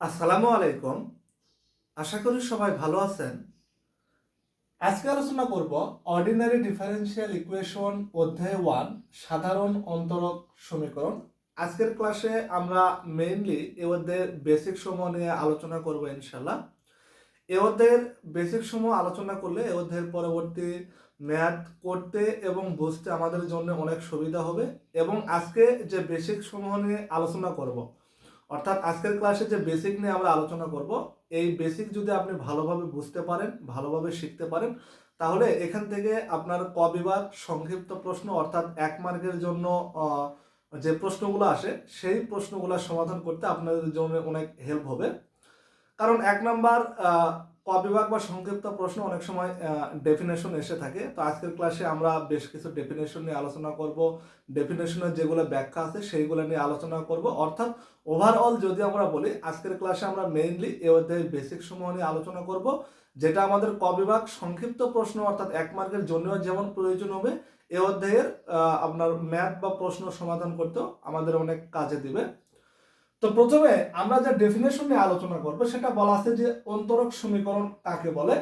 আসসালামু আলাইকুম। আশা করি সবাই ভালো আছেন। আজকে আলোচনা করব অর্ডিনারি ডিফারেন্সিয়াল ইকুয়েশন অধ্যায় ওয়ান, সাধারণ অন্তরক সমীকরণ। আজকের ক্লাসে আমরা মেইনলি এ অধ্যায়ের বেসিক সমূহ নিয়ে আলোচনা করব ইনশাল্লাহ এ অধ্যায়ের বেসিক সমূহ আলোচনা করলে এ অধ্যায়ের পরবর্তী ম্যাথ করতে এবং বুঝতে আমাদের জন্য অনেক সুবিধা হবে। এবং আজকে যে বেসিক সমূহ নিয়ে আলোচনা করব অর্থাৎ আজকের ক্লাসে যে বেসিক নিয়ে আমরা আলোচনা করব, এই বেসিক যদি আপনি ভালোভাবে বুঝতে পারেন, ভালোভাবে শিখতে পারেন, তাহলে এখান থেকে আপনার ক সংক্ষিপ্ত প্রশ্ন, অর্থাৎ এক মার্কের জন্য যে প্রশ্নগুলো আসে, সেই প্রশ্নগুলোর সমাধান করতে আপনাদের জন্য অনেক হেল্প হবে। কারণ এক নাম্বার আহ, ক বিভাগ বা সংক্ষিপ্ত প্রশ্ন অনেক সময় ডেফিনেশন এসে থাকে। তো আজকের ক্লাসে আমরা বেশ কিছু ডেফিনেশন নিয়ে আলোচনা করব। ডেফিনেশনের যেগুলো ব্যাখ্যা আছে সেইগুলো নিয়ে আলোচনা করব। অর্থাৎ ওভারঅল যদি আমরা বলি আজকের ক্লাসে আমরা মেইনলি এ অধ্যায়ের বেসিক সমূহ নিয়ে আলোচনা করব যেটা আমাদের ক বিভাগ সংক্ষিপ্ত প্রশ্ন অর্থাৎ এক মার্কের জন্য যেমন প্রয়োজন হবে এ অধ্যায়ের আপনার ম্যাথ বা প্রশ্ন সমাধান করতেও আমাদের অনেক কাজে দিবে। তো প্রথমে আমরা যে ডেফিনেশন নিয়ে আলোচনা করব, সেটা বলা আছে যে অন্তরক সমীকরণ কাকে বলে?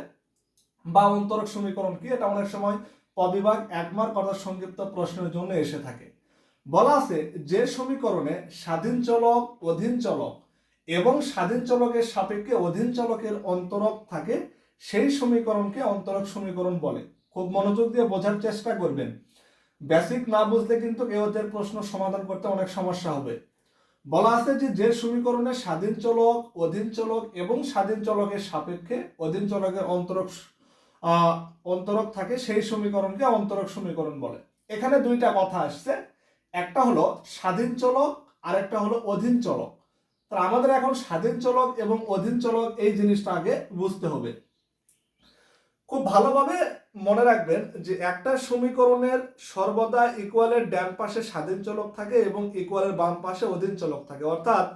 বা অন্তরক সমীকরণ কি? এটা অনেক সময় ক বিভাগ এক মার্ক অর্থাৎ সংক্ষিপ্ত প্রশ্নের জন্য এসে থাকে। বলা আছে যে সমীকরণে স্বাধীন চলক, অধীন চলক এবং স্বাধীন চলকের সাপেক্ষে অধীন চলকের অন্তরক থাকে, সেই সমীকরণকে অন্তরক সমীকরণ বলে। খুব মনোযোগ দিয়ে বোঝার চেষ্টা করবেন। বেসিক না বুঝলে কিন্তু ওদের প্রশ্ন সমাধান করতে অনেক সমস্যা হবে। বলা আছে যে যে সমীকরণে স্বাধীন চলক, অধীন চলক এবং স্বাধীন চলকের সাপেক্ষে অধীন চলকের অন্তরক অন্তরক থাকে, সেই সমীকরণকে অন্তরক সমীকরণ বলে। এখানে দুইটা কথা আসছে। একটা হলো স্বাধীন চলক আর একটা হলো অধীন চলক। তো আমাদের এখন স্বাধীন চলক এবং অধীন চলক এই জিনিসটা আগে বুঝতে হবে। খুব ভালোভাবে মনে রাখবেন যে একটা সমীকরণের সর্বদা ইকুয়ালের ডান পাশে স্বাধীন চলক থাকে এবং ইকুয়ালের বাম পাশে অধীন চলক থাকে। অর্থাৎ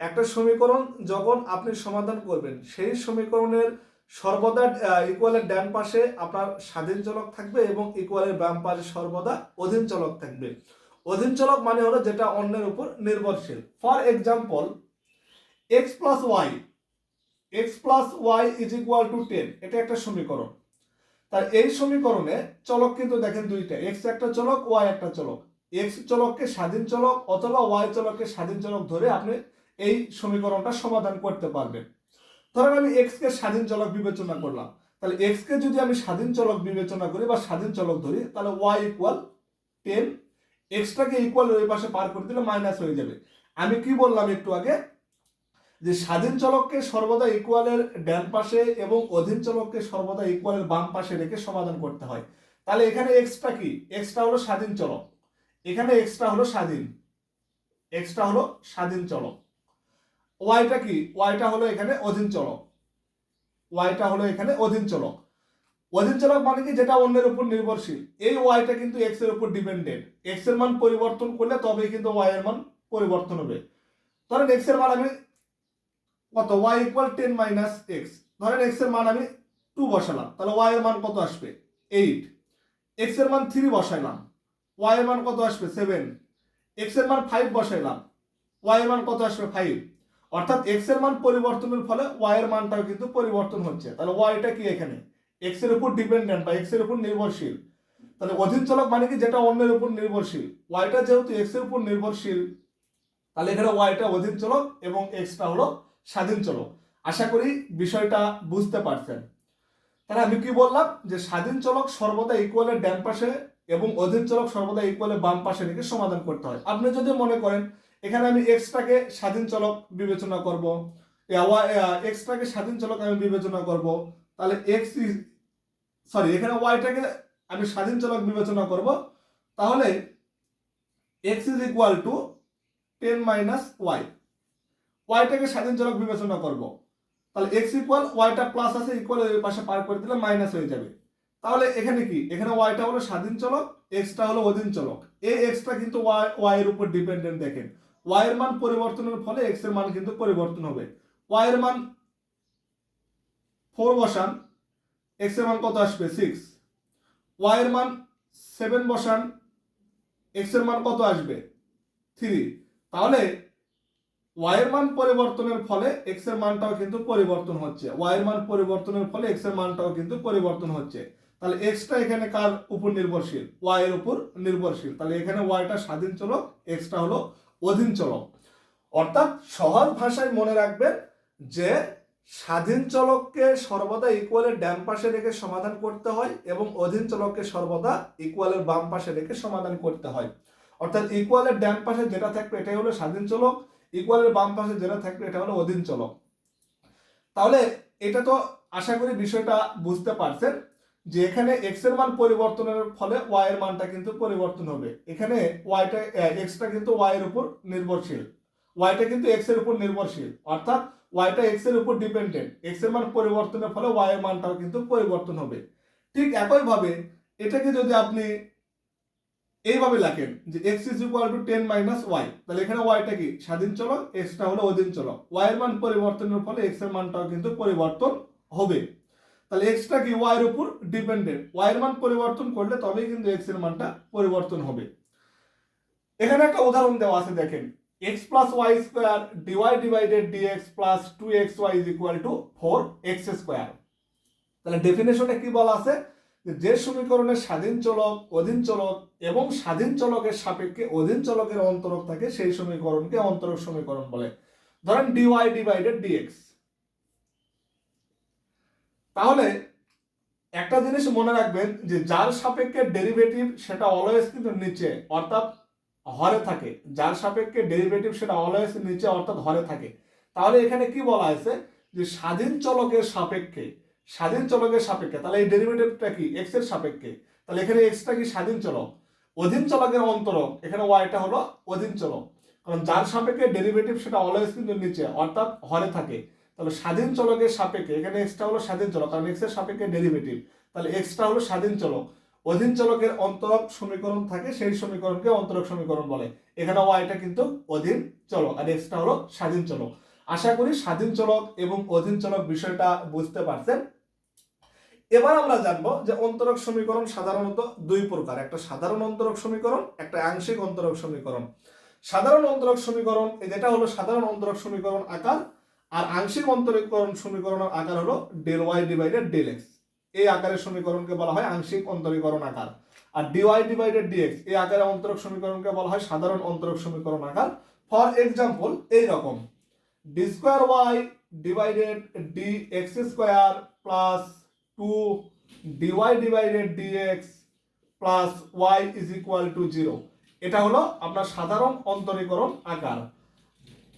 একটা সমীকরণ যখন আপনি সমাধান করবেন, সেই সমীকরণের সর্বদা ইকুয়ালের ডান পাশে আপনার স্বাধীন চলক থাকবে এবং ইকুয়ালের বাম পাশে সর্বদা অধীন চলক থাকবে। অধীন চলক মানে হলো যেটা অন্যের উপর নির্ভরশীল। For example X plus Y X plus Y is equal to ten এটা একটা সমীকরণ। তার এই সমীকরণে চলক কিন্তু দেখেন দুইটা এক্স একটা চলক ওয়াই একটা চলক। এক্স চলককে স্বাধীন চলক অথবা ওয়াই চলককে স্বাধীন চলক ধরে আপনি এই সমীকরণটা সমাধান করতে পারবেন। ধরেন আমি এক্স কে স্বাধীন চলক বিবেচনা করলাম। তাহলে এক্স কে যদি আমি স্বাধীন চলক বিবেচনা করি বা স্বাধীন চলক ধরি, তাহলে ওয়াই ইকুয়াল টেন এক্সটাকে ইকুয়াল ওই পাশে পার করে দিলে মাইনাস হয়ে যাবে। আমি কি বললাম একটু আগে? যে স্বাধীন চলককে সর্বদা ইকুয়ালের ডান পাশে এবং অধীন চলককে সর্বদা ইকুয়ালের বাম পাশে রেখে সমাধান করতে হয়। তাহলে এখানে এক্সটা কি? এক্সটা হলো স্বাধীন চলক। এখানে এক্সটা হলো স্বাধীন। এক্সটা হলো স্বাধীন চলক। ওয়াইটা কি? ওয়াইটা হলো এখানে অধীন চলক। ওয়াইটা হলো এখানে অধীন চলক। অধীন চলক মানে কি? যেটা অন্যের উপর নির্ভরশীল। এই ওয়াইটা কিন্তু এক্সের উপর ডিপেন্ডেন্ট এক্সের মান পরিবর্তন করলে তবেই কিন্তু ওয়াই এর মান পরিবর্তন হবে। ধরেন এক্সের মান আমি কত? Y equal ten minus X ধরেন এক্সের মান আমি টু বসালাম। তাহলে ওয়াই এর মান কত আসবে? এইট এক্সের মান থ্রি বসাইলাম। ওয়াই এর মান কত আসবে? সেভেন এক্সের মান ফাইভ বসাইলাম। ওয়াই এর মান কত আসবে? ফাইভ অর্থাৎ এক্সের মান পরিবর্তনের ফলে ওয়াই এর মানটাও কিন্তু পরিবর্তন হচ্ছে। তাহলে ওয়াইটা কি এখানে? এক্সের উপর ডিপেন্ডেন্ট বা এক্সের উপর নির্ভরশীল। তাহলে অধীন চলক মানে কি? যেটা অন্যের উপর নির্ভরশীল। ওয়াইটা যেহেতু এক্সের উপর নির্ভরশীল, তাহলে এখানে ওয়াইটা অধীন চলক এবং এক্সটা হলো স্বাধীন চলক আশা করি বিষয়টা বুঝতে পারছেন। তাহলে আমি কি বললাম যে স্বাধীন চলক সর্বদা ইকুয়ালের ডান পাশে এবং অধীন চলক সর্বদা ইকুয়ালের বাম পাশে রেখে সমাধান করতে হয়। আপনি যদি মনে করেন, এখানে আমি এক্সটাকে স্বাধীন চলক বিবেচনা করব এক্সটাকে স্বাধীন চলক আমি বিবেচনা করব, তাহলে এক্স সরি এখানে ওয়াইটাকে আমি স্বাধীন চলক বিবেচনা করব, তাহলে X is equal to ten minus Y ওয়াইটাকে স্বাধীন চলক বিবেচনা করব। তাহলে এক্স ইকুয়াল ওয়াইটা প্লাস আছে ইকুয়াল এর পাশে পার করে দিলে মাইনাস হয়ে যাবে। তাহলে এখানে কি? এখানে ওয়াইটা হলো স্বাধীন চলক এক্সটা হলো অধীন চলক এই এক্সটা কিন্তু ওয়াই ওয়াই এর উপর ডিপেন্ডেন্ট দেখেন। ওয়াই এর মান পরিবর্তনের ফলে এক্সের মান কিন্তু পরিবর্তন হবে। ওয়াই এর মান ফোর বসান এক্সের মান কত আসবে? সিক্স ওয়াই এর মান সেভেন বসান এক্সের মান কত আসবে? থ্রি তাহলে ওয়াই এর মান পরিবর্তনের ফলে এক্সের মানটাও কিন্তু পরিবর্তন হচ্ছে। ওয়াই এর মান পরিবর্তনের ফলে এক্সের মানটাও কিন্তু পরিবর্তন হচ্ছে। তাহলে এক্সটা এখানে কার উপর নির্ভরশীল? ওয়াই এর উপর নির্ভরশীল। তাহলে এখানে ওয়াইটা স্বাধীন চলক এক্সটা হলো অধীন চলক। অর্থাৎ সহজ ভাষায় মনে রাখবেন যে স্বাধীন চলককে সর্বদা ইকুয়ালের ডান পাশে রেখে সমাধান করতে হয় এবং অধীন চলককে সর্বদা ইকুয়ালের বাম পাশে রেখে সমাধান করতে হয়। অর্থাৎ ইকুয়ালের ডান পাশে যেটা থাকবে এটাই হলো স্বাধীন চলক। ইকুয়ালের বাম পাশে যেটা থাকবে, এটা হলো অধীন চলক। তাহলে এটা তো আশা করি বিষয়টা বুঝতে পারছেন যে এখানে এক্সের মান পরিবর্তনের ফলে ওয়াই এর মানটা কিন্তু পরিবর্তন হবে। এখানে ওয়াইটা এক্সটা কিন্তু ওয়াই এর উপর নির্ভরশীল। ওয়াইটা কিন্তু এক্সের উপর নির্ভরশীল। অর্থাৎ ওয়াইটা এক্সের উপর ডিপেন্ডেন্ট এক্সের মান পরিবর্তনের ফলে ওয়াই এর মানটাও কিন্তু পরিবর্তন হবে। ঠিক একইভাবে এটাকে যদি আপনি এইভাবে লেখেন যে X is equal to ten minus Y তাহলে এখানে ওয়াইটা কি? স্বাধীন চলক এক্সটা হলো অধীন চলক। ওয়াই এর মান পরিবর্তনের ফলে এক্সের মানটাও কিন্তু পরিবর্তন হবে। তাহলে এক্সটা কি? ওয়াই এর উপর ডিপেন্ডেন্ট ওয়াই এর মান পরিবর্তন করলে তবেই কিন্তু এক্সের মানটা পরিবর্তন হবে। এখানে একটা উদাহরণ দেওয়া আছে, দেখেন। X plus Y square D Y divided D X plus two X Y is equal to four X square তাহলে ডেফিনেশনে কি বলা আছে? যে সমীকরণের স্বাধীন চলক, অধীন চলক এবং স্বাধীন চলকের সাপেক্ষে অধীন চলকের অন্তরক থাকে, সেই সমীকরণকে অন্তরক সমীকরণ বলে। ধরেন ডিওয়াই ডিভাইডেড ডিএক্স তাহলে একটা জিনিস মনে রাখবেন যে যার সাপেক্ষে ডেরিভেটিভ সেটা অলওয়েজ কিন্তু নিচে, অর্থাৎ হরে থাকে। যার সাপেক্ষে ডেরিভেটিভ সেটা অলওয়েজ নিচে, অর্থাৎ হরে থাকে। তাহলে এখানে কি বলা হয়েছে? যে স্বাধীন চলকের সাপেক্ষে স্বাধীন চলকের সাপেক্ষে, তাহলে এই ডেরিভেটিভটা কি? এক্সের সাপেক্ষে। তাহলে এখানে এক্সটা কি স্বাধীন চলক? অধীন চলকের অন্তরক, এখানে ওয়াইটা হলো অধীন চলক। কারণ যার সাপেক্ষে ডেরিভেটিভ সেটা অলওয়েজ কিন্তু নিচে, অর্থাৎ হরে থাকে। তাহলে স্বাধীন চলকের সাপেক্ষে, এখানে এক্সটা হলো স্বাধীন চলক, কারণ এক্সের সাপেক্ষে ডেরিভেটিভ। তাহলে এক্সটা হলো স্বাধীন চলক। অধীন চলকের অন্তরক সমীকরণ থাকে, সেই সমীকরণকে অন্তরক সমীকরণ বলে। এখানে ওয়াইটা কিন্তু অধীন চলক, আর এক্সটা হলো স্বাধীন চলক। আশা করি স্বাধীন চলক এবং অধীন চলক বিষয়টা বুঝতে পারছেন। এবার আমরা জানব যে অন্তরক সমীকরণ সাধারণত দুই প্রকার, একটা সাধারণ অন্তরক সমীকরণ, একটা আংশিক অন্তরক সমীকরণ। সাধারণ অন্তরক সমীকরণ যেটা হলো সাধারণ অন্তরক সমীকরণ আকার, আর আংশিক অন্তরীকরণ সমীকরণের আকার হলো del Y divided del X. এই আকারের সমীকরণকে বলা হয় আংশিক অন্তরীকরণ আকার। আর ডিওয়াই ডিভাইডেড ডিএক্স এই আকারে অন্তরক সমীকরণকে বলা হয় সাধারণ অন্তরক সমীকরণ আকার। ফর এক্সাম্পল, এই রকম। D square Y divided D X square plus two D Y divided D X plus Y is equal to zero এটা হলো আপনার সাধারণ অন্তরীকরণ আকার।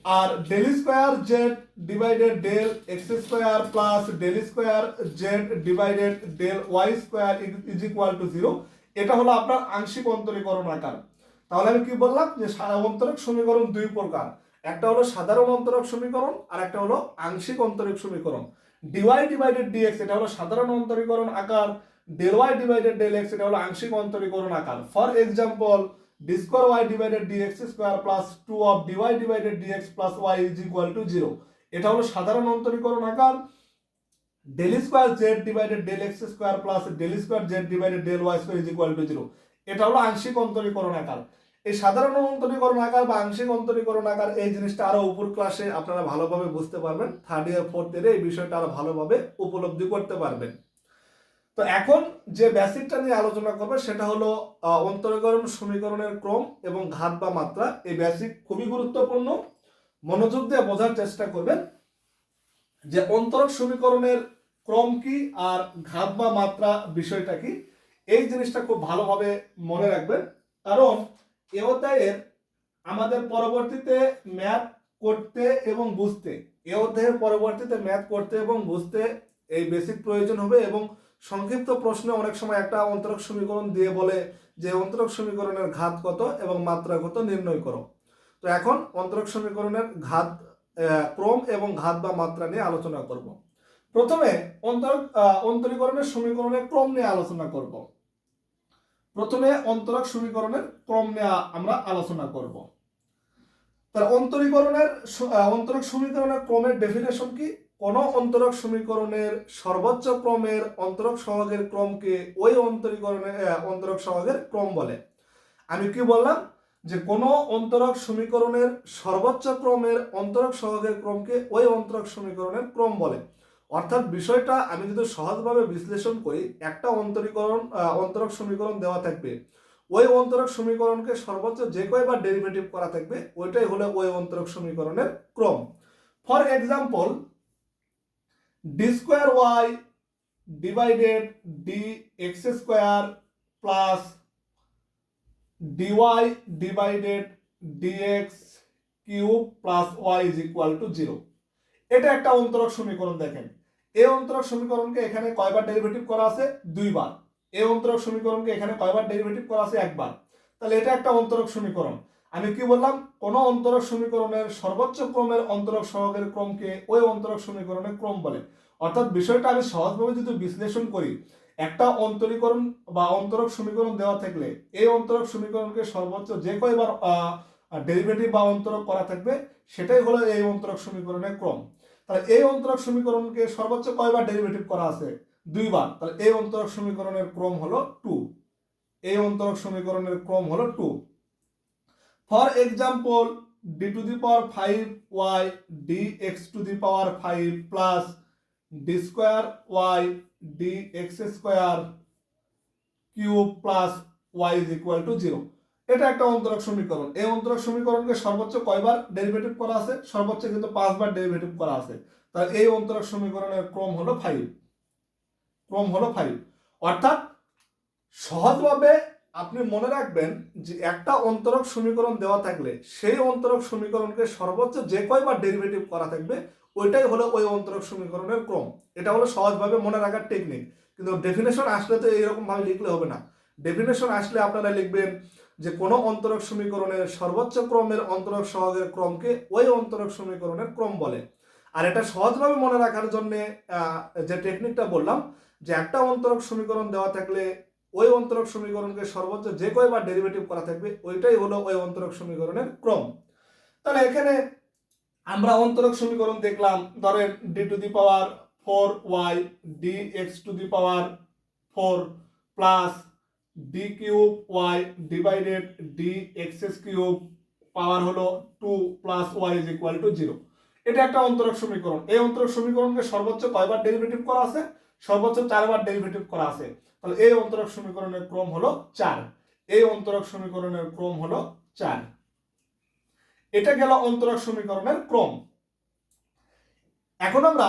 আর del square Z divided del X square plus del square Z divided del Y square is equal to zero এটা হলো আপনার আংশিক অন্তরীকরণ আকার। তাহলে আমি কি বললাম যে অন্তরক সমীকরণ দুই প্রকার। একটা হলো সাধারণ অন্তরক সমীকরণ আর একটা হলো আংশিক অন্তরিক সমীকরণ। ডিওয়াই ডিভাইডেড ডিএক্স এটা হলো সাধারণ অন্তরীকরণ আকার del Y divided del X এটা হলো আংশিক অন্তরীকরণ আকার। For example D square Y divided D X square plus two of D Y divided D X plus Y is equal to zero এটা হলো সাধারণ অন্তরীকরণ আকার। Del square Z divided del X square plus del square Z divided del Y square is equal to zero এটা হলো আংশিক অন্তরীকরণ আকার। এই সাধারণ অন্তরীকরণ আকার বা আংশিক অন্তরীকরণ আকার এই জিনিসটা আরও উপর ক্লাসে আপনারা ভালোভাবে বুঝতে পারবেন। থার্ড ইয়ার ফোর্থ ইয়ারে এই বিষয়টা আরও ভালোভাবে উপলব্ধি করতে পারবেন। তো এখন যে বেসিকটা নিয়ে আলোচনা করবে, সেটা হলো অন্তরীকরণ সমীকরণের ক্রম এবং ঘাত বা মাত্রা। এই বেসিক খুবই গুরুত্বপূর্ণ। মনোযোগ দিয়ে বোঝার চেষ্টা করবেন যে অন্তরক সমীকরণের ক্রম কি আর ঘাত বা মাত্রা বিষয়টা কি। এই জিনিসটা খুব ভালোভাবে মনে রাখবেন। কারণ এ অধ্যায়ের আমাদের পরবর্তীতে ম্যাথ করতে এবং বুঝতে এ অধ্যায়ের পরবর্তীতে ম্যাথ করতে এবং বুঝতে এই বেসিক প্রয়োজন হবে এবং সংক্ষিপ্ত প্রশ্নে অনেক সময় একটা অন্তরক সমীকরণ দিয়ে বলে যে অন্তরক সমীকরণের ঘাত কত এবং মাত্রা কত নির্ণয় করো। তো এখন অন্তরক সমীকরণের ঘাত ক্রম এবং ঘাত বা মাত্রা নিয়ে আলোচনা করব। প্রথমে অন্তরক আহ, অন্তরীকরণের সমীকরণের ক্রম নিয়ে আলোচনা করব। প্রথমে অন্তরক সমীকরণের ক্রম নিয়ে আমরা আলোচনা করব। তার অন্তরীকরণের অন্তরক সমীকরণের ক্রমের ডেফিনেশন কি? কোন অন্তরক সমীকরণের সর্বোচ্চ ক্রমের অন্তরক সহগের ক্রমকে ওই অন্তরীকরণের অন্তরক সহগের ক্রম বলে। আমি কি বললাম? যে কোনো অন্তরক সমীকরণের সর্বোচ্চ ক্রমের অন্তরক সহগের ক্রমকে ওই অন্তরক সমীকরণের ক্রম বলে। অর্থাৎ বিষয়টা আমি যদি সহজভাবে বিশ্লেষণ করি, একটা অন্তরীকরণ অন্তরক সমীকরণ দেওয়া থাকবে। ওই অন্তরক সমীকরণকে সর্বোচ্চ যে কয়বার ডেরিভেটিভ করা থাকবে, ওইটাই হলো ওই অন্তরক সমীকরণের ক্রম। For example D square Y divided D X square plus D Y divided D X cube plus Y is equal to zero এটা একটা অন্তরক সমীকরণ দেখেন। এই অন্তরক সমীকরণকে এখানে কয়বার ডেরিভেটিভ করা আছে? দুইবার। এই অন্তরক সমীকরণকে এখানে কয়বার ডেরিভেটিভ করা আছে? একবার। তাহলে এটা একটা অন্তরক সমীকরণ। আমি কি বললাম? কোন অন্তরক সমীকরণের সর্বোচ্চ ক্রমের অন্তরক সহগের ক্রমকে ওই অন্তরক সমীকরণের ক্রম বলে। অর্থাৎ বিষয়টা আমি সহজভাবে যদি বিশ্লেষণ করি, একটা অন্তরীকরণ বা অন্তরক সমীকরণ দেওয়া থাকলে, এই অন্তরক সমীকরণকে সর্বোচ্চ যে কয়বার ডেরিভেটিভ বা অন্তরক করা থাকবে, সেটাই হলো এই অন্তরক সমীকরণের ক্রম। তাহলে এই অন্তরক সমীকরণকে সর্বোচ্চ কয়বার ডেরিভেটিভ করা আছে? দুইবার। তাহলে এই অন্তরক সমীকরণের ক্রম হলো টু এই অন্তরক সমীকরণের ক্রম হলো two for example D to the power five Y D X to the power five plus D square Y D X square cube plus Y is equal to zero এটা একটা অন্তরক সমীকরণ। এই অন্তরক সমীকরণকে সর্বোচ্চ কয়বার ডেরিভেটিভ করা আছে? সর্বোচ্চ কিন্তু পাঁচবার ডেরিভেটিভ করা আছে। তাহলে এই অন্তরক সমীকরণের ক্রম হলো ফাইভ ক্রম হলো ফাইভ অর্থাৎ সহজভাবে আপনি মনে রাখবেন যে একটা অন্তরক সমীকরণ দেওয়া থাকলে সেই অন্তরক সমীকরণকে সর্বোচ্চ যে কয়বার ডেরিভেটিভ করা থাকবে, ওইটাই হলো ওই অন্তরক সমীকরণের ক্রম। এটা হলো সহজভাবে মনে রাখার টেকনিক কিন্তু ডেফিনেশন আসলে তো এইরকম ভাবে লিখলে হবে না। ডেফিনেশন আসলে আপনারা লিখবেন যে কোনো অন্তরক সমীকরণের সর্বোচ্চ ক্রমের অন্তরক সহগের ক্রমকে ওই অন্তরক সমীকরণের ক্রম বলে। আর এটা সহজভাবে মনে রাখার জন্য যে টেকনিকটা বললাম, যে একটা অন্তরক সমীকরণ দেওয়া থাকলে ওই অন্তরক সমীকরণকে সর্বোচ্চ যে কয়বার ডেরিভেটিভ করা থাকবে, ওইটাই হলো ওই অন্তরক সমীকরণের ক্রম। তাহলে এখানে আমরা অন্তরক সমীকরণ দেখলাম, ধরেন D to the power four Y D X to the power four plus D cube Y divided D X cube power হলো two plus Y is equal to zero এটা একটা অন্তরক সমীকরণ। এই অন্তরক সমীকরণকে সর্বোচ্চ কয়বার ডেরিভেটিভ করা আছে? সর্বোচ্চ চারবার ডেরিভেটিভ করা আছে। তাহলে এই অন্তরক সমীকরণের ক্রম হলো চার। এই অন্তরক সমীকরণের ক্রম হলো চার। এটা গেল অন্তরক সমীকরণের ক্রম। এখন আমরা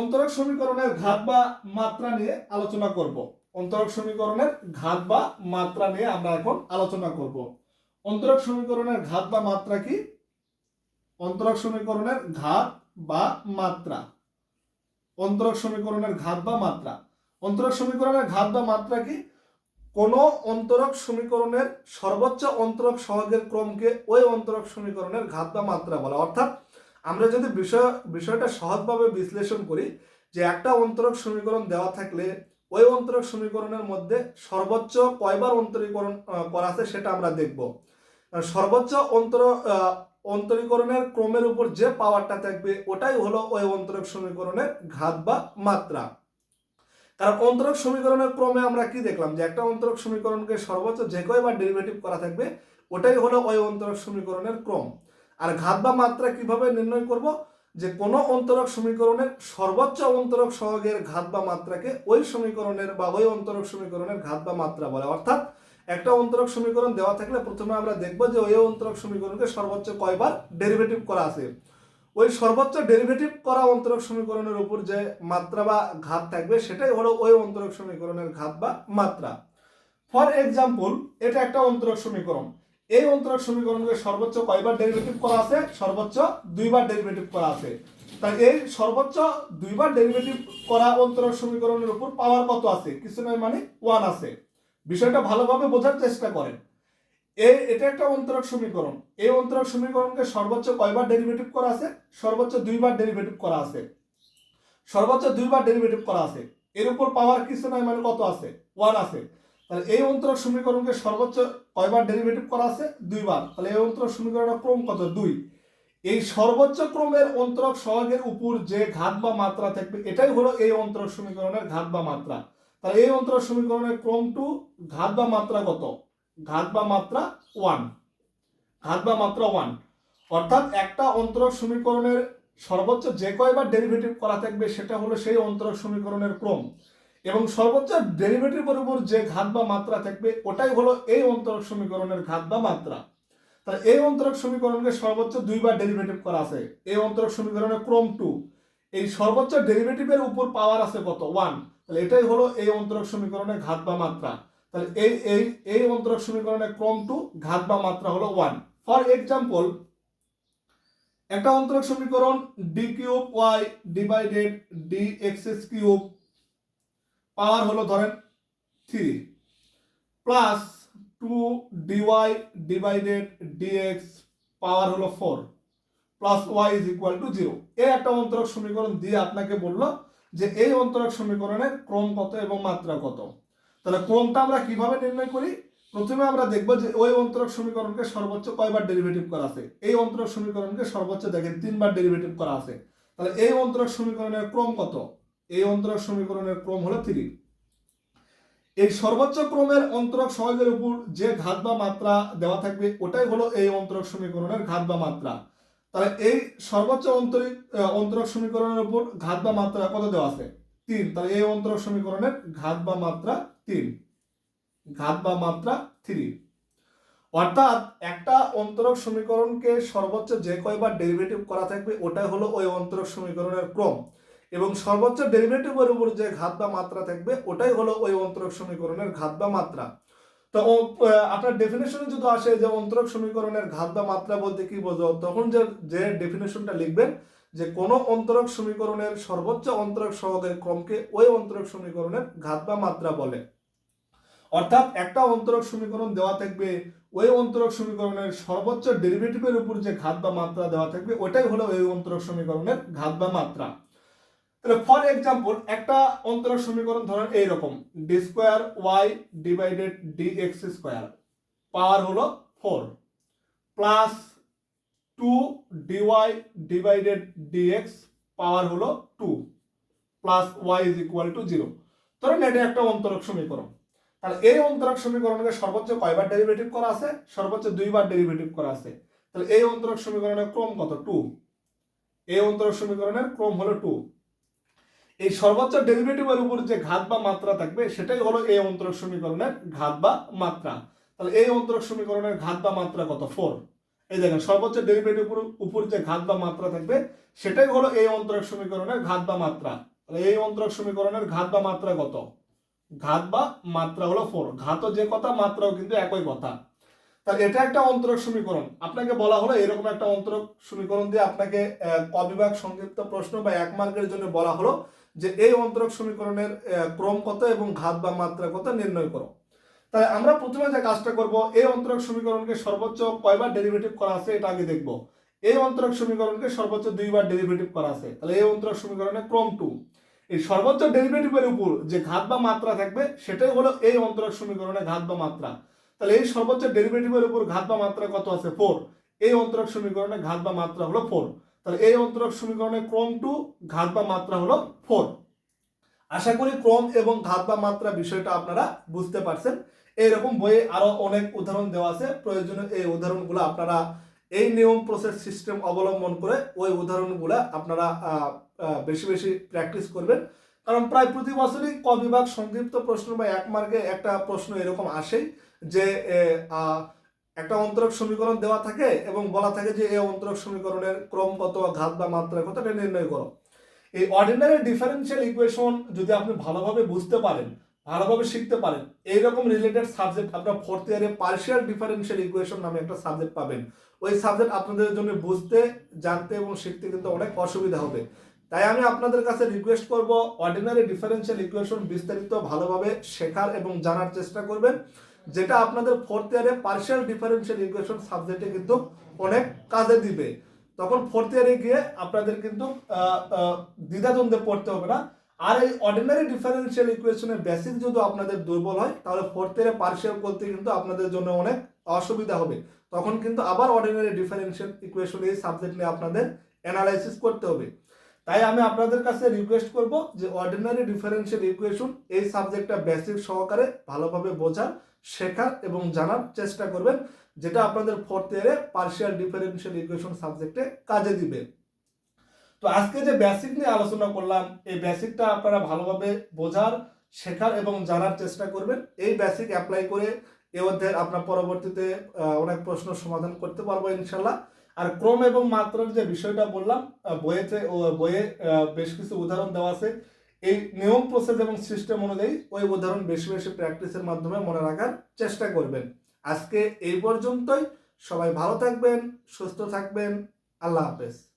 অন্তরক সমীকরণের ঘাত বা মাত্রা নিয়ে আলোচনা করব। অন্তরক সমীকরণের ঘাত বা মাত্রা নিয়ে আমরা এখন আলোচনা করব। অন্তরক সমীকরণের ঘাত বা মাত্রা কি? অন্তরক সমীকরণের ঘাত বা মাত্রা। অন্তরক সমীকরণের ঘাত বা মাত্রা। অন্তরক সমীকরণের ঘাত বা মাত্রা কি? কোন অন্তরক সমীকরণের সর্বোচ্চ অন্তরক সহগের ক্রমকে ওই অন্তরক সমীকরণের ঘাত বা মাত্রা বলা। অর্থাৎ আমরা যদি বিষয়, বিষয়টা সহজভাবে বিশ্লেষণ করি যে একটা অন্তরক সমীকরণ দেওয়া থাকলে ওই অন্তরক সমীকরণের মধ্যে সর্বোচ্চ কয়বার অন্তরীকরণ করা আছে সেটা আমরা দেখব। সর্বোচ্চ অন্তর অন্তরীকরণের ক্রমের উপর যে পাওয়ারটা থাকবে, ওটাই হলো ওই অন্তরক সমীকরণের ঘাত বা মাত্রা। কারণ অন্তরক সমীকরণের ক্রমে আমরা কি দেখলাম? যে একটা অন্তরক সমীকরণকে সর্বোচ্চ যে কয়বার ডেরিভেটিভ করা থাকবে, ওটাই হলো ওই অন্তরক সমীকরণের ক্রম। আর ঘাত বা মাত্রা কীভাবে নির্ণয় করব? যে কোনো অন্তরক সমীকরণের সর্বোচ্চ অন্তরক সহগের ঘাত বা মাত্রাকে ওই সমীকরণের বা ওই অন্তরক সমীকরণের ঘাত বা মাত্রা বলে। অর্থাৎ একটা অন্তরক সমীকরণ দেওয়া থাকলে প্রথমে আমরা দেখব যে ওই অন্তরক সমীকরণকে সর্বোচ্চ কয়বার ডেরিভেটিভ করা আছে। ওই সর্বোচ্চ ডেরিভেটিভ করা অন্তরক সমীকরণের উপর যে মাত্রা বা ঘাত থাকবে, সেটাই হলো ওই অন্তরক সমীকরণের ঘাত বা মাত্রা। ফর এক্সাম্পল, এটা একটা অন্তরক সমীকরণ। এই অন্তরক সমীকরণকে সর্বোচ্চ কয়বার ডেরিভেটিভ করা আছে? সর্বোচ্চ দুইবার ডেরিভেটিভ করা আছে। তাই এই সর্বোচ্চ দুইবার ডেরিভেটিভ করা অন্তরক সমীকরণের উপর পাওয়ার কত আছে? কিছু নয় মানে ওয়ান আছে। বিষয়টা ভালোভাবে বোঝার চেষ্টা করেন। এই, এটা একটা অন্তরক সমীকরণ। এই অন্তরক সমীকরণকে সর্বোচ্চ কয়বার ডেরিভেটিভ করা আছে? সর্বোচ্চ দুইবার ডেরিভেটিভ করা আছে। সর্বোচ্চ দুইবার ডেরিভেটিভ করা আছে। এর উপর পাওয়ার কিছু নয় মানে কত আছে? ওয়ান আছে। তাহলে এই অন্তরক সমীকরণকে সর্বোচ্চ কয়বার ডেরিভেটিভ করা আছে? দুইবার। তাহলে এই অন্তরক সমীকরণের ক্রম কত? দুই। এই সর্বোচ্চ ক্রমের অন্তরক সহগের উপর যে ঘাত বা মাত্রা থাকবে, এটাই হলো এই অন্তরক সমীকরণের ঘাত বা মাত্রা। তাহলে এই অন্তরক সমীকরণের ক্রম টু ঘাত বা মাত্রা কত? ঘাত বা মাত্রা ওয়ান ঘাত বা মাত্রা ওয়ান অর্থাৎ একটা অন্তরক সমীকরণের সর্বোচ্চ যে কয়বার ডেরিভেটিভ করা থাকবে, সেটা হলো সেই অন্তরক সমীকরণের ক্রম। এবং সর্বোচ্চ ডেরিভেটিভের উপর যে ঘাত বা মাত্রা থাকবে, ওটাই হলো এই অন্তরক সমীকরণের ঘাত বা মাত্রা। তাহলে এই অন্তরক সমীকরণকে সর্বোচ্চ দুইবার ডেরিভেটিভ করা আছে। এই অন্তরক সমীকরণের ক্রম টু। এই সর্বোচ্চ ডেরিভেটিভের উপর পাওয়ার আছে কত? ওয়ান তাহলে এটাই হলো এই অন্তরক সমীকরণের ঘাত বা মাত্রা। তাহলে এই এই এই অন্তরক সমীকরণের ক্রম টু, ঘাত বা মাত্রা হলো ওয়ান ফর এক্সাম্পল একটা অন্তরক সমীকরণ D cube Y divided D X cube power হলো ধরেন three plus two D Y divided D X power হলো four plus Y is equal to zero. এই একটা অন্তরক সমীকরণ দিয়ে আপনাকে বলল যে এই অন্তরক সমীকরণের ক্রম কত এবং মাত্রা কত। তাহলে ক্রমটা আমরা কীভাবে নির্ণয় করি? প্রথমে আমরা দেখব যে ওই অন্তরক সমীকরণকে সর্বোচ্চ কয়বার ডেরিভেটিভ করা আছে? এই অন্তরক সমীকরণকে সর্বোচ্চ দেখেন তিনবার ডেরিভেটিভ করা আছে। তাহলে এই অন্তরক সমীকরণের ক্রম কত? এই অন্তরক সমীকরণের ক্রম হলো থ্রি এই সর্বোচ্চ ক্রমের অন্তরক সহগের উপর যে ঘাত বা মাত্রা দেওয়া থাকবে, ওটাই হলো এই অন্তরক সমীকরণের ঘাত বা মাত্রা। তাহলে এই সর্বোচ্চ অন্তরিক অন্তরক সমীকরণের উপর ঘাত বা মাত্রা কত দেওয়া আছে? তিন। তাহলে এই অন্তরক সমীকরণের ঘাত বা মাত্রা তিন। ঘাত বা মাত্রা থ্রি অর্থাৎ একটা অন্তরক সমীকরণকে সর্বোচ্চ যে কয়বার ডেরিভেটিভ করা থাকবে, ওটাই হলো ওই অন্তরক সমীকরণের ক্রম। এবং সর্বোচ্চ ডেরিভেটিভের উপর যে ঘাত বা মাত্রা থাকবে, ওটাই হলো ওই অন্তরক সমীকরণের ঘাত বা মাত্রা। তো আপনার ডেফিনেশনে যদি আসে যে অন্তরক সমীকরণের ঘাত বা মাত্রা বলতে কি বোঝো, তখন যে যে ডেফিনেশনটা লিখবেন, যে কোনো অন্তরক সমীকরণের সর্বোচ্চ অন্তরক সহগের ক্রমকে ওই অন্তরক সমীকরণের ঘাত বা মাত্রা বলে। অর্থাৎ একটা অন্তরক সমীকরণ দেওয়া থাকবে, ওই অন্তরক সমীকরণের সর্বোচ্চ ডেরিভেটিভের উপর যে ঘাত বা মাত্রা দেওয়া থাকবে, ওটাই হলো ওই অন্তরক সমীকরণের ঘাত বা মাত্রা। তাহলে ফর এক্সাম্পল একটা অন্তরক সমীকরণ ধরেন এইরকম D square Y divided D X square power হলো four plus two D Y divided D X power হলো two plus Y is equal to zero ধরেন এটা একটা অন্তরক সমীকরণ। তাহলে এই অন্তরক সমীকরণকে সর্বোচ্চ কয়বার ডেরিভেটিভ করা আছে? সর্বোচ্চ দুইবার ডেরিভেটিভ করা আছে। তাহলে এই অন্তরক সমীকরণের ক্রম কত? টু এই অন্তরক সমীকরণের ক্রম হলো টু এই সর্বোচ্চ ডেরিভেটিভের উপর যে ঘাত বা মাত্রা থাকবে, সেটাই হলো এই অন্তরক সমীকরণের ঘাত বা মাত্রা। তাহলে এই অন্তরক সমীকরণের ঘাত বা মাত্রা কত? ফোর এই দেখেন, সর্বোচ্চ ডেরিভেটিভ উপর যে ঘাত বা মাত্রা থাকবে, সেটাই হলো এই অন্তরক সমীকরণের ঘাত বা মাত্রা। তাহলে এই অন্তরক সমীকরণের ঘাত বা মাত্রা কত? ঘাত বা মাত্রা হলো ফোর ঘাতও যে কথা, মাত্রাও কিন্তু একই কথা। তাহলে এটা একটা অন্তরক সমীকরণ। আপনাকে বলা হলো এরকম একটা অন্তরক সমীকরণ দিয়ে আপনাকে আহ, ক সংক্ষিপ্ত প্রশ্ন বা এক মার্কের জন্য বলা হলো যে এই অন্তরক সমীকরণের ক্রম কত এবং ঘাত বা মাত্রা কত নির্ণয় করো। তাই আমরা প্রথমে যে কাজটা করব এই অন্তরক সমীকরণকে সর্বোচ্চ কয়বার ডেরিভেটিভ করা আছে এটা আগে দেখব। এই অন্তরক সমীকরণকে সর্বোচ্চ দুইবার ডেরিভেটিভ করা আছে। তাহলে এই অন্তরক সমীকরণের ক্রম টু। এই সর্বোচ্চ ডেরিভেটিভের উপর যে ঘাত বা মাত্রা থাকবে সেটাই হলো এই অন্তরক সমীকরণের ঘাত বা মাত্রা। তাহলে এই সর্বোচ্চ ডেরিভেটিভের উপর ঘাত বা মাত্রা কত আছে? ফোর এই অন্তরক সমীকরণের ঘাত বা মাত্রা হলো ফোর তাহলে এই অন্তরক সমীকরণের ক্রম টু ঘাত বা মাত্রা হলো ফোর আশা করি ক্রম এবং ঘাত বা মাত্রা বিষয়টা আপনারা বুঝতে পারছেন। এইরকম বইয়ে আরও অনেক উদাহরণ দেওয়া আছে। প্রয়োজনীয় এই উদাহরণগুলো আপনারা এই নিয়ম প্রসেস সিস্টেম অবলম্বন করে ওই উদাহরণগুলো আপনারা বেশি বেশি প্র্যাকটিস করবেন। কারণ প্রায় প্রতি বছরই ক বিভাগ সংক্ষিপ্ত প্রশ্ন বা এক মার্কে একটা প্রশ্ন এরকম আসেই। যে একটা অন্তরক সমীকরণ দেওয়া থাকে এবং বলা থাকে যে এই অন্তরক সমীকরণের ক্রম কত ঘাত বা মাত্রা কত এটা নির্ণয় করো। এই অর্ডিনারি ডিফারেন্সিয়াল ইকুয়েশন যদি আপনি ভালোভাবে বুঝতে পারেন, ভালোভাবে শিখতে পারেন, এইরকম রিলেটেড সাবজেক্ট আপনার ফোর্থ ইয়ারে পার্শিয়াল ডিফারেন্সিয়াল ইকুয়েশন নামে একটা সাবজেক্ট পাবেন। ওই সাবজেক্ট আপনাদের জন্য বুঝতে, জানতে এবং শিখতে কিন্তু অনেক অসুবিধা হবে। তাই আমি আপনাদের কাছে রিকোয়েস্ট করব অর্ডিনারি ডিফারেন্সিয়াল ইকুয়েশন বিস্তারিত ভালোভাবে শেখার এবং জানার চেষ্টা করবেন। যেটা আপনাদের ফোর্থ ইয়ারে পার্শিয়াল ডিফারেন্সিয়াল ইকুয়েশন সাবজেক্টে কিন্তু অনেক কাজে দিবে। তখন ফোর্থ ইয়ারে গিয়ে আপনাদের কিন্তু দ্বিধাদ্বন্দ্বে পড়তে হবে না। আর এই অর্ডিনারি ডিফারেন্সিয়াল ইকুয়েশনের বেসিক যদি আপনাদের দুর্বল হয়, তাহলে ফোর্থ ইয়ারে পার্শিয়াল করতে কিন্তু আপনাদের জন্য অনেক অসুবিধা হবে। তখন কিন্তু আবার অর্ডিনারি ডিফারেন্সিয়াল ইকুয়েশন এই সাবজেক্ট নিয়ে আপনাদের অ্যানালাইসিস করতে হবে। তাই আমি আপনাদের কাছে রিকোয়েস্ট করব যে অর্ডিনারি ডিফারেন্সিয়াল ইকুয়েশন এই সাবজেক্টটা বেসিক সহকারে ভালোভাবে বোঝার। শেখার এবং জানার চেষ্টা করবেন, যেটা আপনাদের ফোর্থ ইয়ারে পার্শিয়াল ডিফারেন্সিয়াল ইকুয়েশন সাবজেক্টে কাজে দিবে। তো আজকে যে বেসিক নিয়ে আলোচনা করলাম, এই বেসিকটা আপনারা ভালোভাবে বোঝার, শেখার এবং জানার চেষ্টা করবেন। এই বেসিক অ্যাপ্লাই করে এই অধ্যায়ের আপনার পরবর্তীতে অনেক প্রশ্ন সমাধান করতে পারব ইনশাল্লাহ। আর ক্রম এবং মাত্রার যে বিষয়টা বললাম বইয়েতে ও বইয়ে বেশ কিছু উদাহরণ দেওয়া আছে। এই নিয়ম প্রসেস এবং সিস্টেম অনুযায়ী ওই উদাহরণ বেশি বেশি প্র্যাকটিসের মাধ্যমে মনে রাখার চেষ্টা করবেন। আজকে এই পর্যন্তই। সবাই ভালো থাকবেন, সুস্থ থাকবেন। আল্লাহ হাফেজ।